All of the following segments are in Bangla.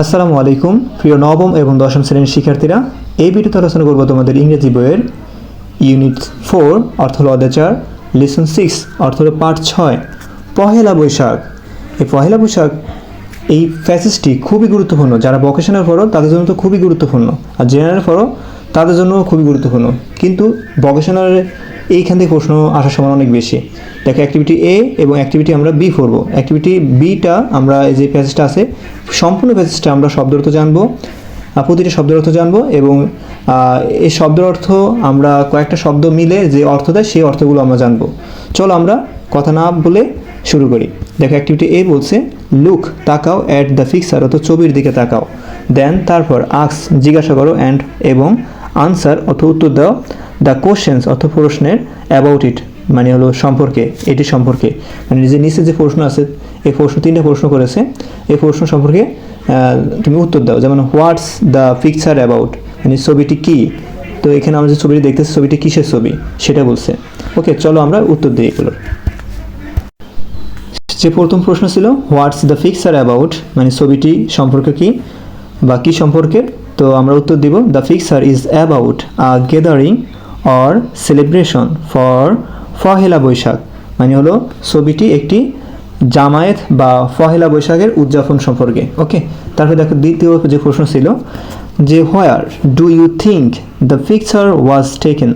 আসসালামু আলাইকুম, প্রিয় নবম এবং দশম শ্রেণির শিক্ষার্থীরা, এই ভিডিওতে আলোচনা করব তোমাদের ইংরেজি বইয়ের ইউনিট ফোর অর্থ হলো অধ্যাচার লেসন সিক্স অর্থ হলো পার্ট ছয়, পহেলা বৈশাখ। এই পহেলা বৈশাখ, এই প্যাসেজটি খুবই গুরুত্বপূর্ণ। যারা ভোকেশনাল পড়ো, তাদের জন্য তো খুবই গুরুত্বপূর্ণ। আর জেনারেল পড়ো, তাদের জন্য খুবই গুরুত্বপূর্ণ। কিন্তু ভোকেশনালের এইখান থেকে প্রশ্ন আসার সময় অনেক বেশি। দেখো অ্যাক্টিভিটি এ এবং অ্যাক্টিভিটি আমরা বি করব। অ্যাক্টিভিটি বিটা আমরা এই যে প্যাসেজটা আছে, সম্পূর্ণ প্যাসেজটা আমরা শব্দ অর্থ জানব প্রতিটি শব্দের অর্থ জানব এবং এই শব্দের অর্থ আমরা কয়েকটা শব্দ মিলে যে অর্থ দেয়, সেই অর্থগুলো আমরা জানব। চলো আমরা কথা না বলে শুরু করি। দেখো অ্যাক্টিভিটি এ বলছে লুক তাকাও অ্যাট দ্য ফিক্সার অত ছবির দিকে তাকাও। দেন তারপর আক্স জিজ্ঞাসা করো অ্যান্ড এবং আনসার অর্থ উত্তর দাও। দ্য কোশ্চেন্স অর্থ প্রশ্নের অ্যাবাউট ইট মানে হলো সম্পর্কে, এটি সম্পর্কে। মানে যে নিচে যে প্রশ্ন আছে, এই প্রশ্ন, তিনটা প্রশ্ন করেছে, এই প্রশ্ন সম্পর্কে তুমি উত্তর দাও। যেমন হোয়াটস দ্য পিকচার অ্যাবাউট মানে ছবিটি কী? তো এখানে আমরা যে ছবিটি দেখতেছি, ছবিটি কিসের ছবি? সেটা বলছে। ওকে, চলো আমরা উত্তর দিই এগুলোর। যে প্রথম প্রশ্ন ছিল হোয়াটস দ্য ফিক্সার অ্যাবাউট মানে ছবিটি সম্পর্কে কি বা কী সম্পর্কে? তো আমরা উত্তর দিব the fixer is about a gathering or celebration for Pohela Boishakh মানে হলো ছবিটি একটি জামায়াত বা ফহেলা বৈশাখের উদযাপন সম্পর্কে ওকে তারপরে দেখো দ্বিতীয় যে প্রশ্ন ছিল, যে where do you think the picture was taken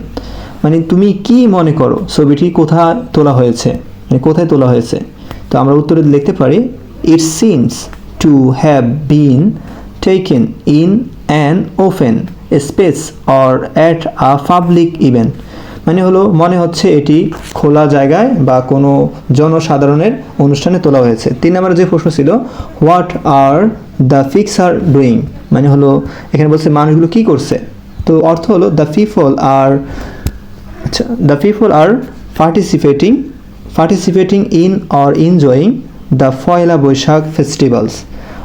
মানে তুমি কি মনে করো ছবিটি কোথায় তোলা হয়েছে? মানে কোথায় তোলা হয়েছে? তো আমরা উত্তরে লিখতে পারি it seems to have been taken in an open space or at a public event মানে হলো, মনে হচ্ছে এটি খোলা জায়গায় বা কোনো জনসাধারণের অনুষ্ঠানে তোলা হয়েছে। তিন নম্বর যে প্রশ্ন ছিল what are the fix are doing মানে হলো, এখানে বলছে মানুষগুলো কি করছে? তো অর্থ হলো দ্য পিপল আর আচ্ছা the people are participating participating in or enjoying the Poila Baishakh festivals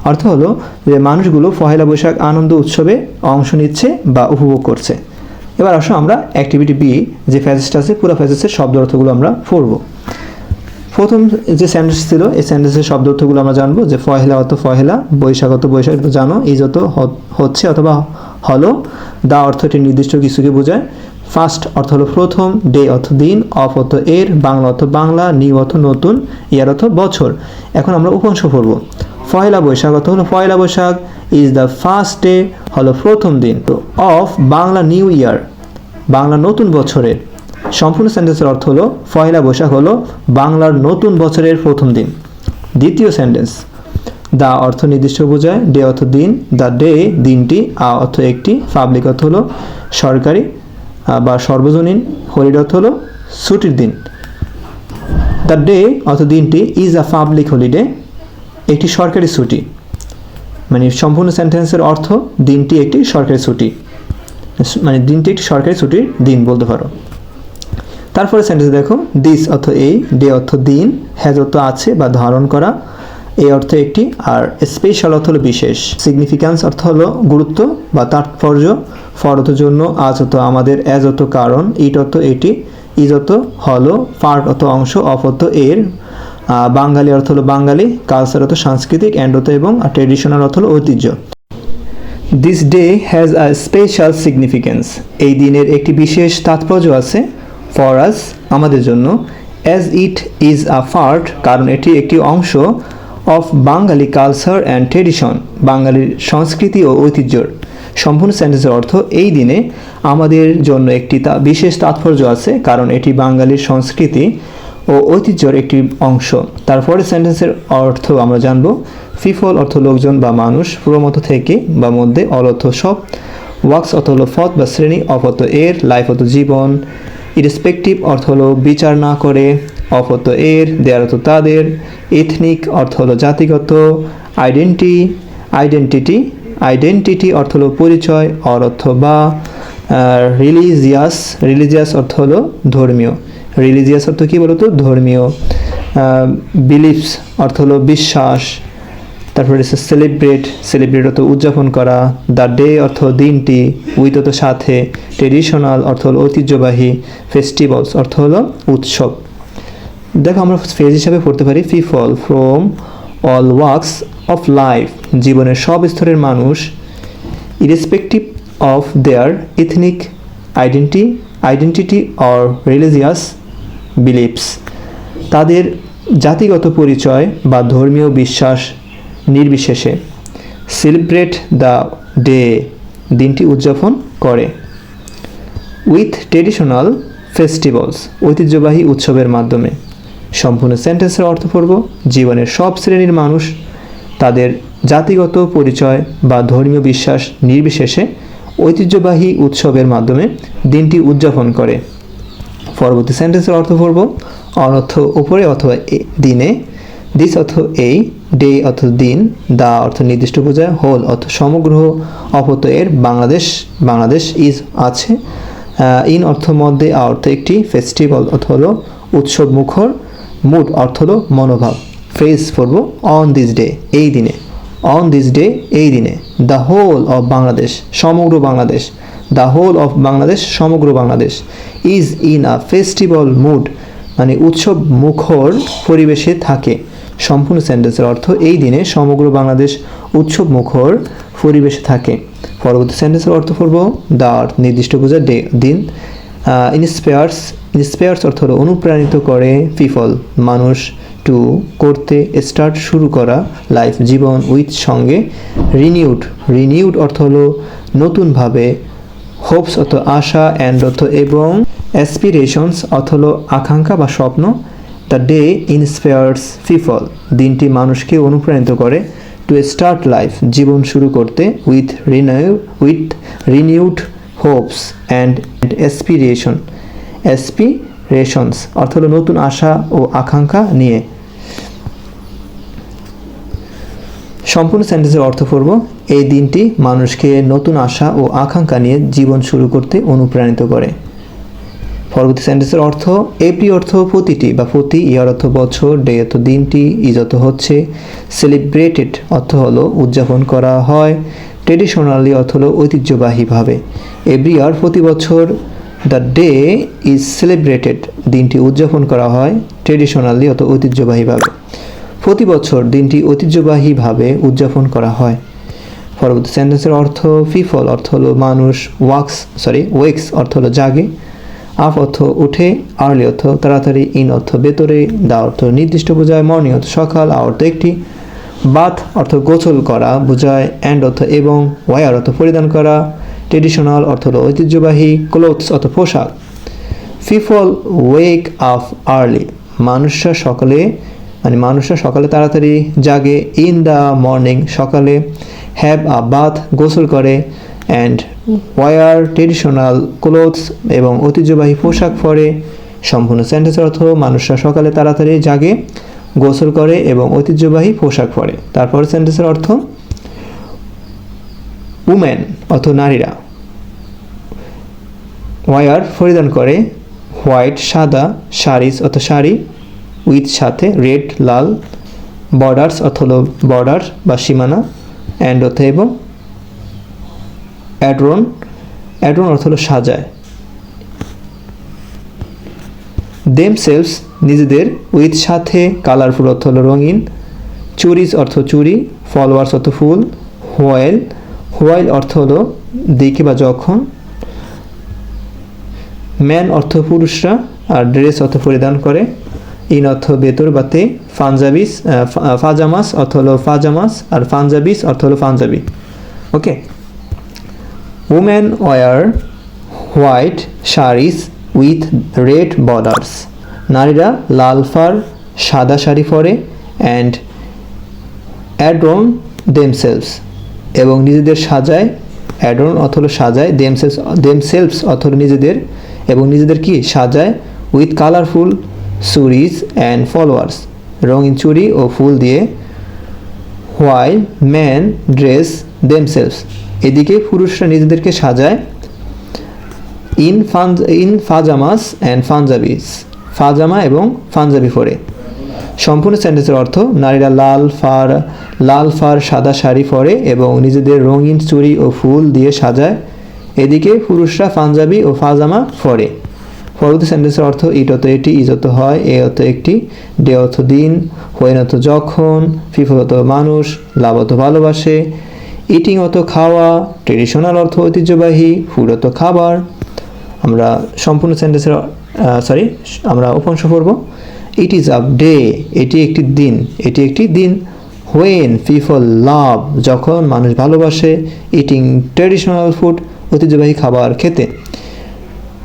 অর্থ হলো যে মানুষগুলো পহেলা বৈশাখ আনন্দ উৎসবে অংশ নিচ্ছে বা উপভোগ করছে। এবার আসো আমরা অ্যাক্টিভিটি বি যে ফ্যাজেসটা আছে, পুরো ফ্যাজেসের শব্দ অর্থগুলো আমরা পড়ব। প্রথম যে সেন্টেন্স ছিল, এই সেন্টেন্সের শব্দ অর্থগুলো আমরা জানব যে ফহেলা অত ফহেলা বৈশাখ অত বৈশাখ, তো জানো, এই যত হচ্ছে অথবা হলো, দা অর্থটি নির্দিষ্ট কিছুকে বোঝায়। ফার্স্ট অর্থ হলো প্রথম ডে অর্থ দিন অফ অর্থ এর, বাংলা অর্থ বাংলা নিউ অর্থ নতুন ইয়ার অর্থ বছর। এখন আমরা উপাংশ পড়ব। পয়লা বৈশাখ অর্থ হলো Poila Baishakh is the first day হলো প্রথম দিন, তো of Bangla new year Bangla নতুন বছরের, সম্পূর্ণ সেন্টেন্সের অর্থ হলো পয়লা বৈশাখ হলো বাংলার নতুন বছরের প্রথম দিন, দ্বিতীয় সেন্টেন্স দা অর্থ নির্দিষ্ট বোঝায় ডে অর্থ দিন দ্য ডে দিনটি আ অর্থ একটি পাবলিক অর্থ হলো সরকারি বা সর্বজনীন হলিডে অর্থ হলো ছুটির দিন দ্য ডে অর্থ দিনটি ইজ আ পাবলিক হলিডে একটি সরকারি ছুটি। মানে সম্পূর্ণ সেন্টেন্সের অর্থ, দিনটি একটি সরকারি ছুটি। মানে দিনটি একটি সরকারি ছুটির দিন বলতে পারো। তারপরে সেন্টেন্স দেখো দিস অর্থ এই ডে অর্থ দিন হ্যাজ অর্থ আছে বা ধারণ করা। এই অর্থ একটি, আর স্পেশাল অর্থ হলো বিশেষ। সিগনিফিক্যান্স অর্থ হলো গুরুত্ব বা তাৎপর্য। ফর অর্থ জন্য আজ অর্থ আমাদের অ্যাজ অর্থ কারণ ইট অর্থ এটি ইজ অর্থ হলো পার্ট অর্থ অংশ অফ অর্থ এর বাঙালি অর্থ হলো বাঙালি কালচার অর্থ সাংস্কৃতিক অ্যান্ড অর্থ এবং ট্রেডিশনাল অর্থ হলো ঐতিহ্য। This day has a special significance এই দিনের একটি বিশেষ তাৎপর্য আছে ফর আস আমাদের জন্য। As it is a part কারণ এটি একটি অংশ of Bengali culture and tradition বাঙালির সংস্কৃতি ও ঐতিহ্যর। সম্পূর্ণ সেন্টেন্সের অর্থ, এই দিনে আমাদের জন্য একটি বিশেষ তাৎপর্য আছে, কারণ এটি বাঙালির সংস্কৃতি। ও ঐতিহ্যর একটি অংশ। তারপরে সেন্টেন্সের অর্থ আমরা জানব, ফিফল অর্থ লোকজন বা মানুষ পুরোমত থেকে বা মধ্যে, অল অর্থ সব। ওয়াক্স অর্থ হলো ফত বা শ্রেণি অর্থ এর, লাইফ অত জীবন। ইরেসপেক্টিভ অর্থ হলো বিচার না করে অর্থ এর দেয়ার অত তাদের। এথনিক অর্থ হলো জাতিগত, আইডেন্টি, আইডেন্টিটি আইডেন্টিটি অর্থ হলো পরিচয়, অর অর্থ বা রিলিজিয়াস রিলিজিয়াস অর্থ হলো ধর্মীয়। রিলিজিয়াস অর্থ কী বলতো? ধর্মীয় বিলিফস অর্থ হলো বিশ্বাস, তারপরে হচ্ছে সেলিব্রেট সেলিব্রেট অর্থ উদযাপন করা দ্য ডে অর্থ দিনটি উইথ অর্থ সাথে ট্রেডিশনাল অর্থ হলো ঐতিহ্যবাহী ফেস্টিভ্যালস অর্থ হলো উৎসব। দেখো আমরা ফেজ হিসাবে পড়তে পারি people from all walks of life জীবনের সব স্তরের মানুষ irrespective of their ethnic identity identity or religious beliefs তাদের জাতিগত পরিচয় বা ধর্মীয় বিশ্বাস নির্বিশেষে সেলিব্রেট দ্য ডে দিনটি উদযাপন করে। উইথ ট্রেডিশনাল ফেস্টিভ্যালস ঐতিহ্যবাহী উৎসবের মাধ্যমে সম্পূর্ণ সেন্টেন্সের অর্থ জীবনের সব শ্রেণির মানুষ তাদের জাতিগত পরিচয় বা ধর্মীয় বিশ্বাস নির্বিশেষে ঐতিহ্যবাহী উৎসবের মাধ্যমে দিনটি উদযাপন করে। পরবর্তী সেন্টেন্সের অর্থ পড়ব অন অর্থ উপরে অথবা দিনে দিস অর্থ এই ডে অর্থ দিন দা অর্থ নির্দিষ্ট বোঝায় হোল অর্থ সমগ্র অপত এর বাংলাদেশ বাংলাদেশ ইজ আছে ইন অর্থ মধ্যে অর্থ একটি ফেস্টিভ্যাল অর্থ হলো উৎসব মুখর মুড অর্থ হলো মনোভাব ফ্রেজ পড়ব অন দিস ডে এই দিনে অন দিস ডে এই দিনে দ্য হোল অফ বাংলাদেশ, সমগ্র Bangladesh the whole of Bangladesh সমগ্র Bangladesh is in a festival mood মানে উৎসব মুখর পরিবেশে থাকে। সম্পূর্ণ সেন্টেন্সের অর্থ এই দিনে সমগ্র বাংলাদেশ উৎসব মুখর পরিবেশে থাকে। পরবর্তী সেন্টেন্সের অর্থ পড়ব দ্য নির্দিষ্ট বোঝা ডে দিন। ইন্সপায়ার্স ইন্সপায়ার্স অর্থ হলো অনুপ্রাণিত করে পিপল মানুষ টু করতে স্টার্ট শুরু করা লাইফ জীবন উইথ সঙ্গে রিনিউড রিনিউড অর্থ হলো নতুনভাবে হোপস অর্থ আশা অ্যান্ড অর্থ এবং অ্যাসপিরেশনস হলো আকাঙ্ক্ষা বা স্বপ্ন দ্য ডে ইন্সপায়ার্স পিপল দিনটি মানুষকে অনুপ্রাণিত করে টু স্টার্ট লাইফ জীবন শুরু করতে with renew with renewed hopes and aspiration aspirations অর্থ হলো নতুন আশা ও আকাঙ্ক্ষা নিয়ে। সম্পূর্ণ সেন্টেন্সের অর্থ পড়ব, এই দিনটি মানুষকে নতুন আশা ও আকাঙ্ক্ষা নিয়ে জীবন শুরু করতে অনুপ্রাণিত করে। পরবর্তী সেন্টেন্সের অর্থ এপ্রি অর্থ প্রতিটি বা প্রতি ইয়ার অর্থ বছর, ডে অর্থ দিনটি ইজ অর্থ হচ্ছে সেলিব্রেটেড অর্থ হলো উদযাপন করা হয় ট্রেডিশনালি অর্থ হলো ঐতিহ্যবাহীভাবে। এভরি ইয়ার, প্রতি বছর, দ্য ডে ইজ সেলিব্রেটেড দিনটি উদযাপন করা হয় ট্রেডিশনালি অত ঐতিহ্যবাহীভাবে। প্রতি বছর দিনটি ঐতিহ্যবাহীভাবে উদযাপন করা হয়। পরবর্তী সেন্টেন্সের অর্থ ফিফল অর্থ হলো মানুষ ওয়াক্স সরি ওয়েক্স অর্থ হলো জাগে। আপ অর্থ উঠে আর্লি অর্থ তাড়াতাড়ি ইন অর্থ ভেতরে দা অর্থ নির্দিষ্ট বোঝায় মর্নিং অর্থ সকাল আ অর্থ একটি। বাথ অর্থ গোসল করা বোঝায় অ্যান্ড অর্থ এবং ওয়ার অর্থ পরিধান করা। ট্রেডিশনাল অর্থ হলো ঐতিহ্যবাহী ক্লোথস অর্থ পোশাক। ফিফল ওয়েক আপ আর্লি মানুষরা সকালে মানে মানুষরা সকালে তাড়াতাড়ি জাগে ইন দ্য মর্নিং সকালে হ্যাভ আ বাথ গোসল করে অ্যান্ড ওয়ার ট্রেডিশনাল ক্লোথস এবং ঐতিহ্যবাহী পোশাক পরে, সম্পূর্ণ সেন্টেন্সের অর্থ মানুষরা সকালে তাড়াতাড়ি জাগে, গোসল করে এবং ঐতিহ্যবাহী পোশাক পরে। তারপর সেন্টেন্সের অর্থ উমেন অর্থ নারীরা। ওয়ার পরিধান করে হোয়াইট সাদা শাড়িস অর্থ শাড়ি উইথ সাথে রেড, লাল, বর্ডার্স হলো বর্ডার বা সীমানা অ্যান্ড অর্থ এবং অ্যাড্রন অ্যাড্রন অর্থ হলো সাজায়। দেম সেলস নিজেদের, উইথ সাথে কালারফুল অর্থ হলো রঙিন, চুরিজ অর্থ চুরি ফলোয়ার্স অর্থ ফুল হোয়াইল হোয়াইল অর্থ হলো দেখে বা যখন ম্যান অর্থ পুরুষরা, আর ড্রেস অর্থ পরিধান করে। ইন অর্থ বেতর বাতে পাঞ্জাবিস ফাজামাস অর্থ হলো ফাজামাস, আর পাঞ্জাবিস অর্থ হলো panjabi okay? Women wear white saris with red borders নারীরা লাল ফার, সাদা শাড়ি পরে অ্যান্ড অ্যাড্রন দেমসেলস এবং নিজেদের সাজায় অ্যাড্রন অর্থ হলো সাজায় দেমসেলস দেমসেলস হলো নিজেদের এবং নিজেদের কি? সাজায় with colourful churis and flowers রঙিন চুড়ি ও ফুল দিয়ে। হোয়াইল ম্যান ড্রেস দেমসেলস এদিকে পুরুষরা নিজেদেরকে সাজায়। In fun in pyjamas and panjabis pyjama এবং পাঞ্জাবি পরে। সম্পূর্ণ সেন্টেন্সের অর্থ, নারীরা লাল ফার লাল ফার সাদা শাড়ি পরে এবং নিজেদের রঙিন চুড়ি ও ফুল দিয়ে সাজায়। এদিকে পুরুষরা পাঞ্জাবি ও ফাজামা পরে। পরবর্তী সেন্টেন্সের অর্থ ইট অত এটি ইজ অত হয়, এ অত একটি ডে অর্থ দিন হোয়েন অত যখন ফিফল অত মানুষ, লাভ অত ভালোবাসে ইটিং অত খাওয়া ট্রেডিশনাল অর্থ ঐতিহ্যবাহী ফুড অত খাবার। আমরা সম্পূর্ণ সেন্টেন্সের সরি আমরা উপংশ পড়ব। ইট ইজ আ ডে এটি একটি দিন, এটি একটি দিন। হোয়েন পিপল লাভ যখন মানুষ ভালোবাসে ইটিং ট্রেডিশনাল ফুড ঐতিহ্যবাহী খাবার খেতে।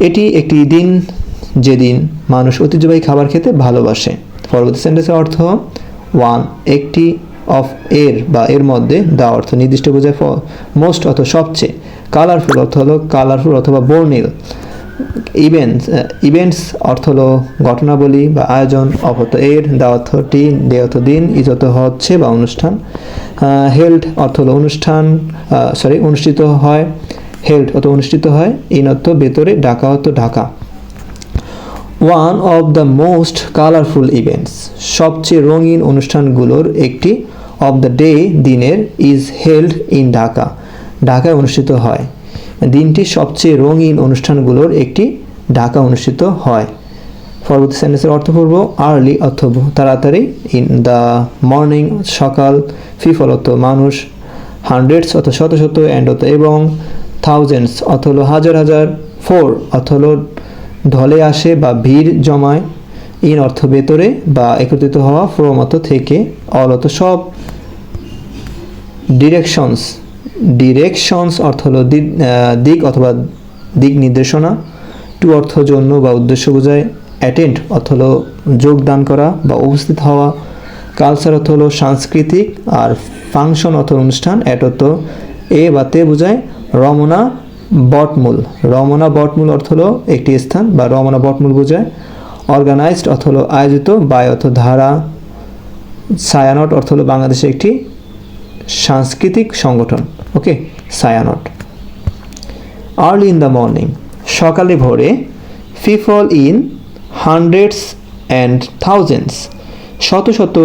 এটি একটি দিন যেদিন মানুষ ঐতিহ্যবাহী খাবার খেতে ভালোবাসে। পরবর্তী সেন্টেন্সের অর্থ ওয়ান একটি অফ এর বা এর মধ্যে দা অর্থ নির্দিষ্ট বোঝায় মোস্ট অথবা সবচেয়ে। কালারফুল অর্থ হলো কালারফুল অথবা বর্ণিল। ইভেন্টস ইভেন্টস অর্থ হলো ঘটনাবলী বা আয়োজন অপত এর দা অর্থ টি ডে অর্থ দিন, ইজ অর্থ হচ্ছে বা অনুষ্ঠান। হেল্ড অর্থ হলো অনুষ্ঠান সরি অনুষ্ঠিত হয়। হেল্ড অত অনুষ্ঠিত হয় ইন অর্থ ভেতরে ঢাকা অর্থ Dhaka. One of the most colourful events সবচেয়ে রঙিন অনুষ্ঠানগুলোর একটি অফ দ্য ডে দিনের ইজ হেল্ড ইন ঢাকা ঢাকায় অনুষ্ঠিত হয়। দিনটি সবচেয়ে রঙিন অনুষ্ঠানগুলোর একটি ঢাকা অনুষ্ঠিত হয়। পরবর্তী সেন্টেন্সের অর্থ পূর্ব আর্লি অর্থ তাড়াতাড়ি ইন দ্য মর্নিং সকাল ফিফল অর্থ মানুষ হান্ড্রেডস অর্থ শত শত অ্যান্ড অর্থ এবং থাউজেন্ডস অর্থ হলো হাজার হাজার ফোর অর্থ ঢলে আসে বা ভিড় জমায় ইন অর্থ ভেতরে বা একত্রিত হওয়া ফ্রম অর্থ থেকে অল অর্থ সব। ডিরেকশনস ডিরেকশনস অর্থ হলো দিক অথবা দিক নির্দেশনা। টু অর্থ জন্য বা উদ্দেশ্য বোঝায়। অ্যাটেন্ড অর্থ হলো যোগদান করা বা উপস্থিত হওয়া। কালচার অর্থ হলো সাংস্কৃতিক। আর ফাংশন অর্থ অনুষ্ঠান অ্যাট অর্থ এ বা তে বোঝায়। রমনা বটমূল। রমনা বটমূল অর্থ হলো একটি স্থান বা রমনা বটমূল বোঝায় অর্গানাইজড অর্থ হলো আয়োজিত বাই অর্থ ধারা। সায়ানট অর্থ হলো বাংলাদেশের একটি সাংস্কৃতিক সংগঠন। Okay Chhayanaut early in the morning সকালে ভোরে people in hundreds and thousands শত শত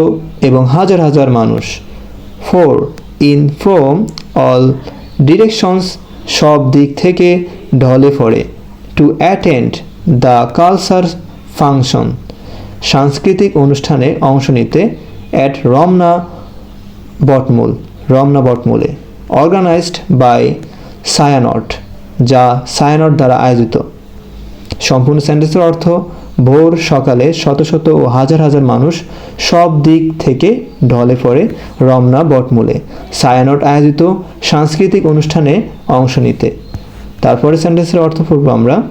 এবং হাজার হাজার মানুষ pour in from all directions সব দিক থেকে ঢলে পড়ে। To attend the culture function সাংস্কৃতিক অনুষ্ঠানে অংশ নিতে অ্যাট রমনা বটমূল রমনা বটমূলে অর্গানাইজড বাই সায়ানট যা সায়ানট দ্বারা আয়োজিত। সম্পূর্ণ সেন্টেন্সের অর্থ ভোর সকালে শত শত ও হাজার হাজার মানুষ সব দিক থেকে ঢলে পড়ে রমনা বটমূলে। সায়ানট আয়োজিত সাংস্কৃতিক অনুষ্ঠানে অংশ নিতে। তারপরে সেন্টেন্সের অর্থ পড়ব আমরা।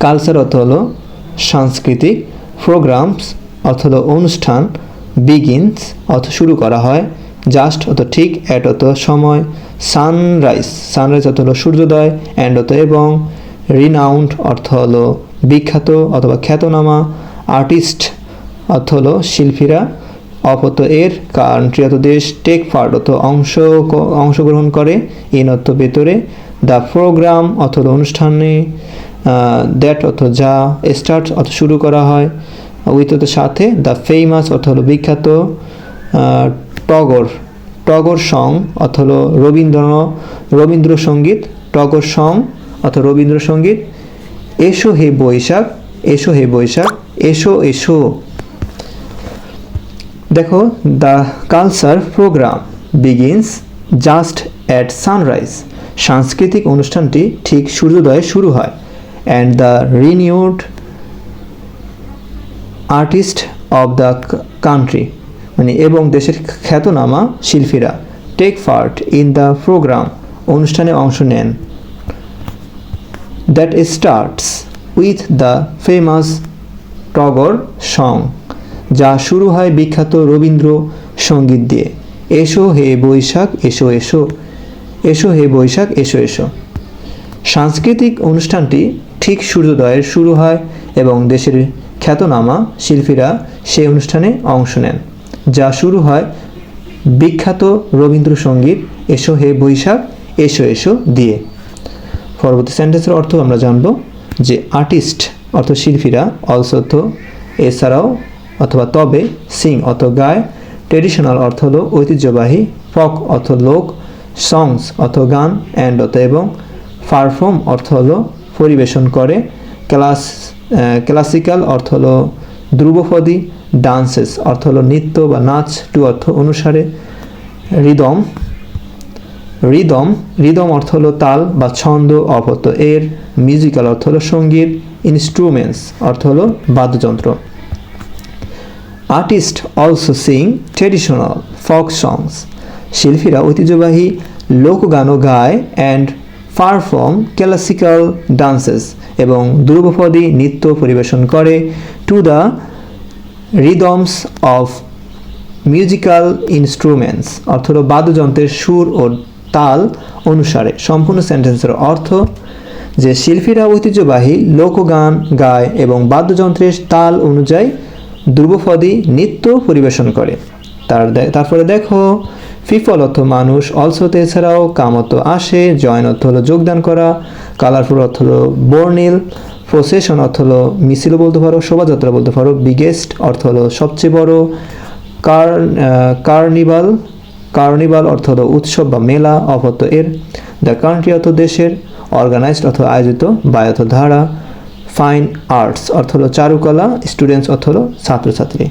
কালচার অর্থ হলো সাংস্কৃতিক প্রোগ্রামস, অর্থ হলো অনুষ্ঠান বিগিনস অর্থ শুরু করা হয় জাস্ট অত ঠিক অ্যাট অত সময় সানরাইজ সানরাইজ অর্থ হলো সূর্যোদয় অ্যান্ড অত এবং রিনাউন্ড অর্থ হলো বিখ্যাত অথবা খ্যাতনামা আর্টিস্ট অর্থ হলো শিল্পীরা অপত এর কান্ট্রি অত দেশ টেক পার্ট অত অংশ অংশগ্রহণ করে ইন অর্থ ভেতরে। দ্য প্রোগ্রাম অর্থ অনুষ্ঠানে দ্যাট অর্থ যা স্টার্ট অর্থ শুরু করা হয়। উইথ সাথে দ্য ফেমাস অর্থ হলো বিখ্যাত টগর টগর সং অর্থ হলো রবীন্দ্র, রবীন্দ্রসঙ্গীত, টগর সং অর্থ রবীন্দ্রসঙ্গীত এসো হে বৈশাখ, এসো হে বৈশাখ, এসো এসো। দেখো, the culture programme begins just at sunrise সাংস্কৃতিক অনুষ্ঠানটি ঠিক সূর্যোদয়ে শুরু হয়। And the renewed artist of the country মানে এবং দেশের খ্যাতনামা শিল্পীরা take part in the programme অনুষ্ঠানে অংশ নেন that starts with the famous Tagore song যা শুরু হয় বিখ্যাত রবীন্দ্র সংগীত দিয়ে। এসো হে বৈশাখ, এসো এসো এসো হে বৈশাখ, এসো এসো। সাংস্কৃতিক অনুষ্ঠানটি ঠিক সূর্যোদয়ের শুরু হয় এবং দেশের খ্যাতনামা শিল্পীরা সেই অনুষ্ঠানে অংশ নেন, যা শুরু হয় বিখ্যাত রবীন্দ্রসঙ্গীত এসো হে বৈশাখ, এসো এসো দিয়ে। পরবর্তী সেন্টেন্সের অর্থ আমরা জানব যে আর্টিস্ট অর্থ শিল্পীরা অলসো অর্থ এছাড়াও অথবা তবে সিং অর্থ গায় ট্রেডিশনাল অর্থ হলো ঐতিহ্যবাহী ফক অর্থ লোক সংস অর্থ গান অ্যান্ড অর্থ এবং পারফর্ম অর্থ হলো পরিবেশন করে ক্লাস ক্লাসিক্যাল অর্থ হলো ধ্রুবপদী ডান্সেস অর্থ হলো নৃত্য বা নাচ, টু অর্থ অনুসারে রিদম রিদম রিদম অর্থ হলো তাল বা ছন্দ অপত্য। এর মিউজিক্যাল অর্থ হলো সংগীত ইনস্ট্রুমেন্টস অর্থ হলো বাদ্যযন্ত্র। আর্টিস্ট অলসো সিং ট্রেডিশনাল ফক সংস শিল্পীরা ঐতিহ্যবাহী লোকগানও গায় অ্যান্ড পারফর্ম ক্লাসিক্যাল ডান্সেস এবং ধ্রুবপদী নৃত্য পরিবেশন করে to the rhythms of musical instruments অর্থ হলো বাদ্যযন্ত্রের সুর ও তাল অনুসারে। সম্পূর্ণ সেন্টেন্সের অর্থ যে শিল্পীরা ঐতিহ্যবাহী লোকগান গায় এবং বাদ্যযন্ত্রের তাল অনুযায়ী ধ্রুবপদী নৃত্য পরিবেশন করে। তার তারপরে দেখো ফিফল অর্থ মানুষ অলসতে এছাড়াও কামত আসে জয়েন অর্থ হলো যোগদান করা, কালারফুল অর্থ হলো বর্ণিল প্রসেশন অর্থ হলো মিছিল বলতে পারো, শোভাযাত্রা বলতে পারো বিগেস্ট অর্থ হলো সবচেয়ে বড়, কার কার্নিভাল কার্নিভাল অর্থ হলো উৎসব বা মেলা অপত্য এর, দ্য কান্ট্রি অর্থ দেশের, অর্গানাইজড অর্থ আয়োজিত বায়ত ধারা ফাইন আর্টস অর্থ হলো চারুকলা স্টুডেন্টস অর্থ হলো ছাত্রছাত্রী।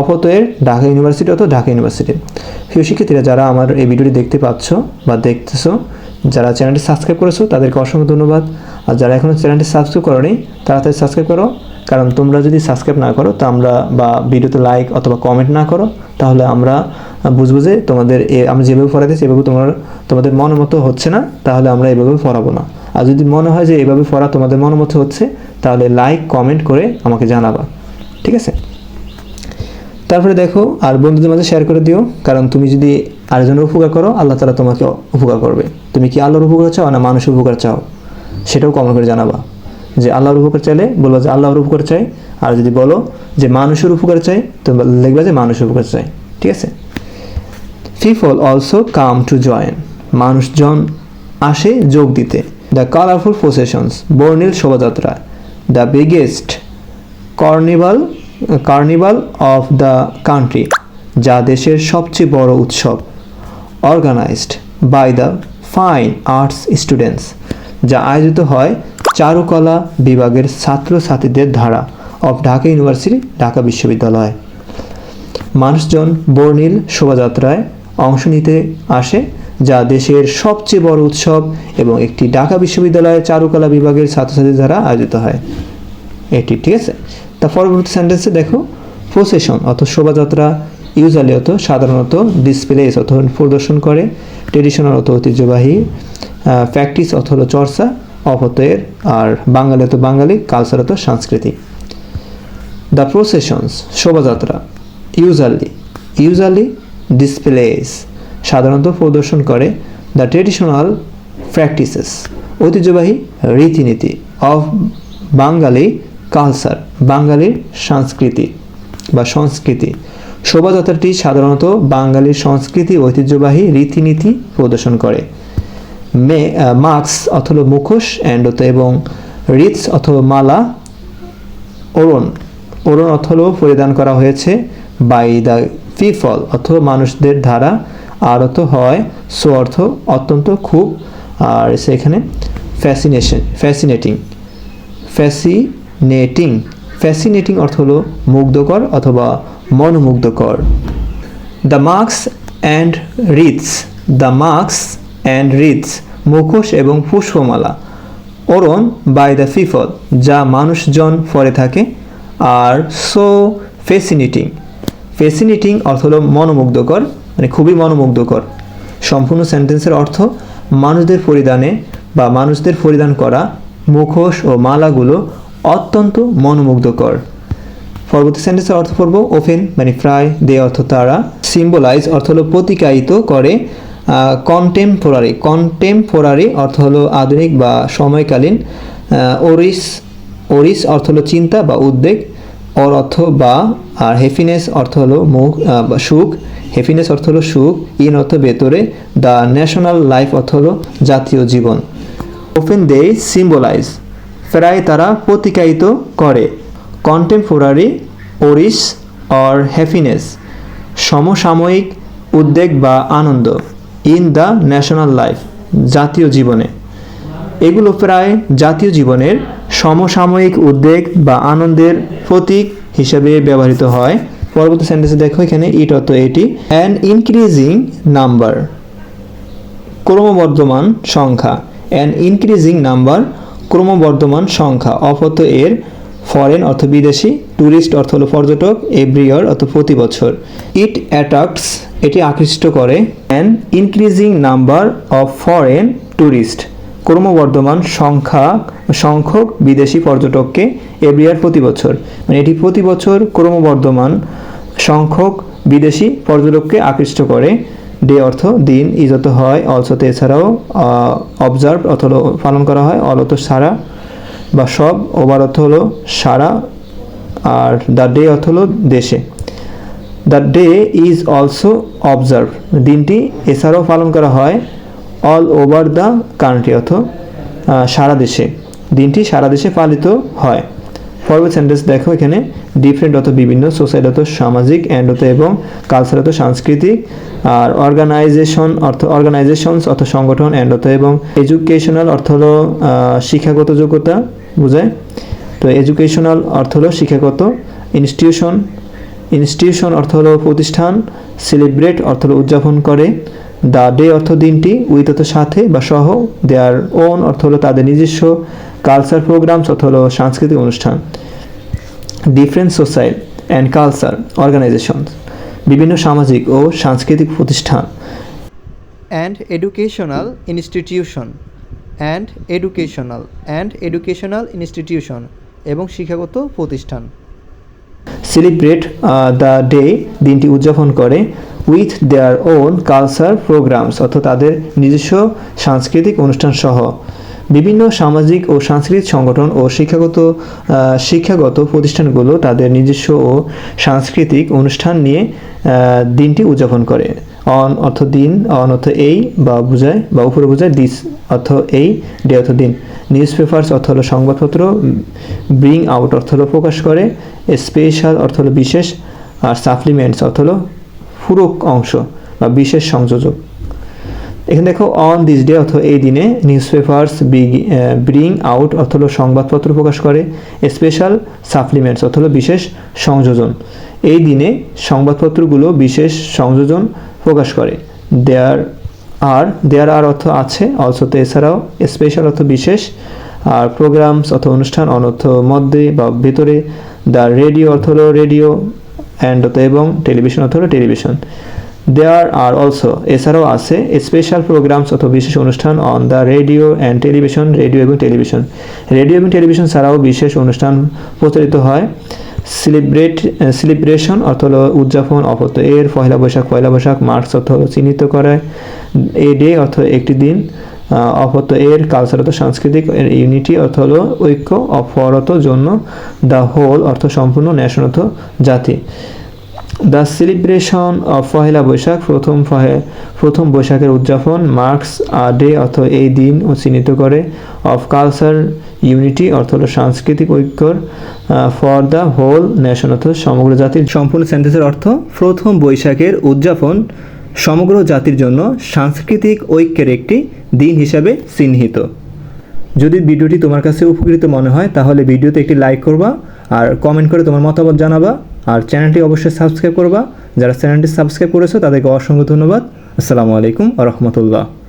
অপত এর ঢাকা ইউনিভার্সিটি অথবা ঢাকা ইউনিভার্সিটি প্রিয় শিক্ষার্থীরা, যারা আমার এই ভিডিওটি দেখতে পাচ্ছ বা দেখতেছো, যারা চ্যানেলটি সাবস্ক্রাইব করেছ, তাদেরকে অসংখ্য ধন্যবাদ। আর যারা এখনও চ্যানেলটি সাবস্ক্রাইব করোনি, তাড়াতাড়ি সাবস্ক্রাইব করো, কারণ তোমরা যদি সাবস্ক্রাইব না করো, তা আমরা বা ভিডিওতে লাইক অথবা কমেন্ট না করো, তাহলে আমরা বুঝব যে তোমাদের আমরা যেভাবে পড়াতে সেভাবে তোমার, তোমাদের মন মতো হচ্ছে না, তাহলে আমরা এভাবে পড়াবো না। আর যদি মনে হয় যে এভাবে পড়া তোমাদের মন মতো হচ্ছে, তাহলে লাইক কমেন্ট করে আমাকে জানাবা। ঠিক আছে? তারপরে দেখো, আর বন্ধুদের মাঝে শেয়ার করে দিও, কারণ তুমি যদি আরেকজনের উপকার করো, আল্লাহ তালা তোমাকে উপকার করবে। তুমি কি আল্লাহর উপকার চাও না মানুষের উপকার চাও? সেটাও কমেন্ট করে জানাবা। যে আল্লাহর উপকার চাইলে বলবা যে আল্লাহর উপকার চাই, আর যদি বলো যে মানুষের উপকার চাই তো লিখবা যে মানুষের উপকার চাই। ঠিক আছে? People also come to join মানুষজন আসে যোগ দিতে। দ্য কালারফুল প্রসেশনস বর্ণিল শোভাযাত্রা। The biggest carnival carnival of the country যা দেশের সবচেয়ে বড় উৎসব। Organised by the fine arts students যা আয়োজিত হয় চারুকলা বিভাগের ছাত্রছাত্রীদের ধারা অফ ঢাকা ইউনিভার্সিটি ঢাকা বিশ্ববিদ্যালয় মানুষজন বর্ণিল শোভাযাত্রায় অংশ নিতে আসে, যা দেশের সবচেয়ে বড় উৎসব এবং একটি ঢাকা বিশ্ববিদ্যালয়ের চারুকলা বিভাগের ছাত্রছাত্রী দ্বারা আয়োজিত হয়। এটি, ঠিক আছে? তা পরবর্তী সেন্টেন্সে দেখো প্রসেশন অর্থ শোভাযাত্রা ইউজালি অত সাধারণত ডিসপ্লেস অর্থ প্রদর্শন করে ট্রেডিশনাল অত ঐতিহ্যবাহী প্র্যাকটিস অর্থ হলো চর্চা অপতয়ের আর বাঙালি অত বাঙালি কালচার অর্থ সাংস্কৃতিক দ্য প্রসেশনস শোভাযাত্রা ইউজালি ইউজালি ডিসপ্লেস সাধারণত প্রদর্শন করে দ্য ট্রেডিশনাল প্র্যাকটিসেস ঐতিহ্যবাহী রীতিনীতি অফ বাঙালি কালচার বাঙালির সংস্কৃতি বা সংস্কৃতি। শোভাযাত্রাটি সাধারণত বাঙালির সংস্কৃতি, ঐতিহ্যবাহী রীতিনীতি প্রদর্শন করে। মে মাস্ক অথবা মুখোশ অ্যান্ড এবং রিটস অথবা মালা ওরণ ওরণ অর্থ হলো পরিধান করা হয়েছে বাই দ্য পিপল অথবা মানুষদের দ্বারা আরত হয়। সো অর্থ অত্যন্ত খুব। আর সেখানে ফ্যাসিনেশন ফ্যাসিনেটিং ফ্যাসিনেটিং ফ্যাসিনেটিং অর্থ হলো মুগ্ধকর অথবা মনোমুগ্ধকর। The masks and wreaths the masks and wreaths মুখোশ এবং পুষ্পমালা ওরণ বাই দ্য ফিফল যা মানুষজন পরে থাকে। আর সো ফেসিনেটিং ফেসিনেটিং অর্থ হলো মনোমুগ্ধকর মানে খুবই মনোমুগ্ধকর। সম্পূর্ণ সেন্টেন্সের অর্থ, মানুষদের পরিধানে বা মানুষদের পরিধান করা মুখোশ ও মালাগুলো অত্যন্ত মনোমুগ্ধকর। পরবর্তী সেন্টেন্সের অর্থ পড়ব ওপেন মানে প্রায় দে অর্থ তারা। সিম্বলাইজ অর্থ হলো প্রতিকায়িত করে কন্টেম্পোরারি কন্টেম্পোরারি অর্থ হলো আধুনিক বা সময়কালীন ওরিস ওরিস অর্থ হলো চিন্তা বা উদ্বেগ। অর অর্থ বা, আর হ্যাপিনেস অর্থ হলো মুখ সুখ। হ্যাপিনেস অর্থ হলো সুখ, ইন অর্থ ভেতরে। দ্য ন্যাশনাল লাইফ অর্থ হলো জাতীয় জীবন। ওপেন দে সিম্বলাইজ প্রায় তারা প্রতিকায়িত করে। কন্টেম্পোরারি ওরিস অর হ্যাপিনেস সমসাময়িক উদ্বেগ বা আনন্দ। ইন দ্য ন্যাশনাল লাইফ জাতীয় জীবনে। এগুলো প্রায় জাতীয় জীবনের সমসাময়িক উদ্বেগ বা আনন্দের প্রতীক হিসেবে ব্যবহৃত হয়। পরবর্তী সেন্টেন্সে দেখো, এখানে ইট অর্থ এটি। অ্যান ইনক্রিজিং নাম্বার ক্রমবর্ধমান সংখ্যা। অ্যান ইনক্রিজিং নাম্বার ক্রমবর্ধমান সংখ্যা। অপত এর ফরেন অর্থ বিদেশি ট্যুরিস্ট অর্থ হলো পর্যটক এভরি ইয়ার অর্থ প্রতি বছর। ইট অ্যাট্রাক্টস এটি আকৃষ্ট করে। An increasing number of foreign tourist ক্রমবর্ধমান সংখ্যা, সংখ্যক বিদেশি পর্যটককে এভরি ইয়ার প্রতি বছর। মানে এটি প্রতি বছর ক্রমবর্ধমান সংখ্যক বিদেশি পর্যটককে আকৃষ্ট করে। ডে অর্থ দিন, ইজত হয় অলসতে এছাড়াও অবজার্ভ অর্থ পালন করা হয়, অলত সারা বা সব, ওভার অর্থ হলো সারা, আর দ্য ডে অর্থ হলো দেশে। The day is also observe দিনটি এছাড়াও পালন করা হয় অল ওভার দ্য কান্ট্রি অর্থ সারা দেশে। দিনটি সারা দেশে পালিত হয়। পরবর্তী সেন্টেন্স দেখো এখানে। ডিফারেন্ট অত বিভিন্ন সোসাইটি অত সামাজিক অ্যান্ড অত এবং কালচার অত সাংস্কৃতিক, আর অর্গানাইজেশন অর্থ অর্গানাইজেশনস অর্থ সংগঠন অ্যান্ড অত এবং এডুকেশনাল অর্থ হলো শিক্ষাগত যোগ্যতা, বোঝায়? তো এডুকেশনাল অর্থ হলো শিক্ষাগত। ইনস্টিটিউশন ইনস্টিটিউশন অর্থ হলো প্রতিষ্ঠান। সেলিব্রেট অর্থ হলো উদযাপন করে। দ্য ডে অর্থ দিনটি উইথ অর্থ সাথে বা সহ দেয়ার ওন অর্থ হলো তাদের নিজস্ব কালচার প্রোগ্রামস অর্থ হলো সাংস্কৃতিক অনুষ্ঠান। Different society and culture organisation বিভিন্ন সামাজিক ও সাংস্কৃতিক প্রতিষ্ঠান। And educational institution and educational and educational institution এবং শিক্ষাগত প্রতিষ্ঠান। সেলিব্রেট দ্য ডে দিনটি উদযাপন করে। With their own culture programmes অর্থাৎ তাদের নিজস্ব সাংস্কৃতিক অনুষ্ঠান সহ বিভিন্ন সামাজিক ও সাংস্কৃতিক সংগঠন ও শিক্ষাগত শিক্ষাগত প্রতিষ্ঠানগুলো তাদের নিজস্ব ও সাংস্কৃতিক অনুষ্ঠান নিয়ে দিনটি উদযাপন করে। অন অর্থ দিন, অন অর্থ এই বা বোঝায়, বা উপরে বোঝায় দিস অর্থ এই ডে অর্থ দিন। নিউজ পেপার্স অর্থ হলো সংবাদপত্র ব্রিং আউট অর্থ হলো প্রকাশ করে স্পেশাল অর্থ হলো বিশেষ, আর সাপ্লিমেন্টস অর্থ হলো পূরক অংশ বা বিশেষ সংযোজক। এখানে দেখো অন দিস ডে অর্থ এই দিনে নিউজ পেপার্স ব্রিং আউট হলো সংবাদপত্র প্রকাশ করে স্পেশাল সাপ্লিমেন্টস হলো বিশেষ সংযোজন। এই দিনে সংবাদপত্রগুলো বিশেষ সংযোজন প্রকাশ করে। দেয়ার আর দেয়ার আর অর্থ আছে অলসোতে এছাড়াও স্পেশাল অর্থ বিশেষ, আর প্রোগ্রামস অর্থ অনুষ্ঠান অনর্থ মধ্যে বা ভেতরে দ্য রেডিও অর্থ হলো রেডিও অ্যান্ড এবং টেলিভিশন হলো টেলিভিশন দেয়ার আর অলসো এছাড়াও আছে স্পেশাল প্রোগ্রামস অথবা বিশেষ অনুষ্ঠান on the radio and television radio এবং টেলিভিশন রেডিও এবং টেলিভিশন ছাড়াও বিশেষ অনুষ্ঠান প্রচারিত হয়। সেলিব্রেট সেলিব্রেশন অর্থ উদযাপন, অপত্য। এর পয়লা বৈশাখ পয়লা বৈশাখ, মার্চ অর্থ চিহ্নিত করায় এ ডে অর্থ একটি দিন। অপত্য এর কালচার অর্থ সাংস্কৃতিক ইউনিটি অর্থ হলো ঐক্য অপরত জন্য দ্য হোল অর্থ সম্পূর্ণ ন্যাশন অর্থ জাতি। The celebration of Pohela Baishakh, প্রথম প্রথম বৈশাখের উদযাপন মার্কস আ ডে অর্থ এই দিন ও চিহ্নিত করে। অফ কালচার ইউনিটি অর্থ হলো সাংস্কৃতিক ঐক্যর ফর দ্য হোল নেশন অর্থ সমগ্র জাতির সম্পূর্ণ সেন্টেন্সের অর্থ প্রথম বৈশাখের উদযাপন সমগ্র জাতির জন্য সাংস্কৃতিক ঐক্যের একটি দিন হিসাবে চিহ্নিত। যদি ভিডিওটি তোমার কাছে উপকৃত মনে হয়, তাহলে ভিডিওতে একটি লাইক করবা আর কমেন্ট করে তোমার মতামত জানাবা। আর চ্যানেলটি অবশ্যই সাবস্ক্রাইব করবা। যারা চ্যানেলটি সাবস্ক্রাইব করেছ, তাদেরকে অসংখ্য ধন্যবাদ। আসসালামু আলাইকুম রহমতুল্লাহ।